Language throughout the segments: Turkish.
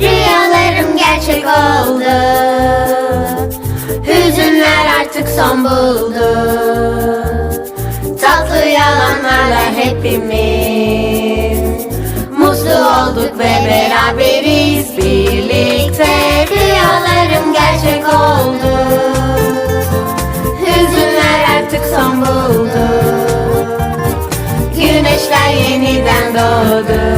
Rüyalarım gerçek oldu. Hüzünler artık son buldu. Tatlı yalanlarla hepimiz Mutlu olduk ve beraberiz. Birlikte Rüyalarım gerçek oldu. Hüzünler artık son buldu. Güneşler yeniden doğdu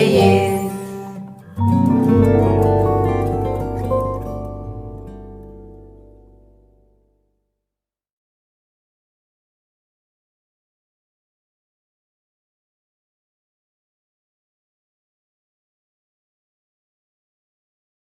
He is.